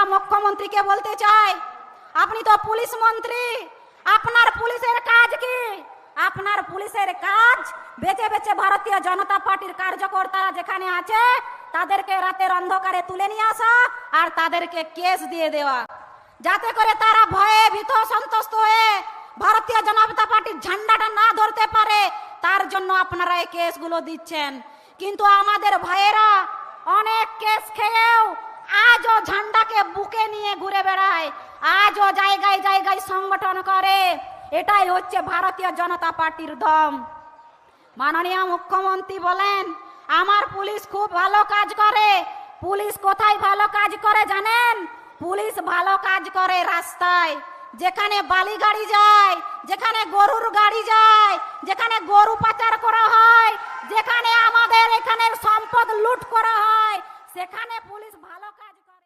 মাননীয় মুখ্যমন্ত্রীকে বলতে চাই। আপনি তো পুলিশ মন্ত্রী। আপনার পুলিশের কাজ কি? আপনার পুলিশের কাজ বেঁচে বেঁচে ভারতীয় জনতা পার্টির কার্যকর্তারা যেখানে আছে, তাদেরকে রাতের অন্ধকারে তুলে নিয়ে আসা আর তাদেরকে কেস দিয়ে দেওয়া। যাতে করে তারা ভয়ে ভীত সন্তুষ্ট হয়ে ভারতীয় জনতা পার্টির ঝান্ডাটা না ধরতে পারে, তার জন্য আপনারা এই কেসগুলো দিচ্ছেন। কিন্তু আমাদের ভাইয়েরা অনেক কেস খেয়েও আজও ঝান্ডাকে বুকে নিয়ে ঘুরে বেড়ায়, আজও জায়গায় জায়গায় সংগঠন করে। এটাই হচ্ছে ভারতীয় জনতা পার্টির দম। মাননীয় মুখ্যমন্ত্রী বলেন, আমার পুলিশ খুব ভালো কাজ করে। পুলিশ কোথায় ভালো কাজ করে জানেন? পুলিশ ভালো কাজ করে রাস্তায়। যেখানে বালি গাড়ি যায়, যেখানে গরুর গাড়ি যায়, যেখানে গরু পাচার করা হয়, যেখানে আমাদের এখানে সম্পদ লুট করা হয় সেখানে পুলিশ ভালো কাজ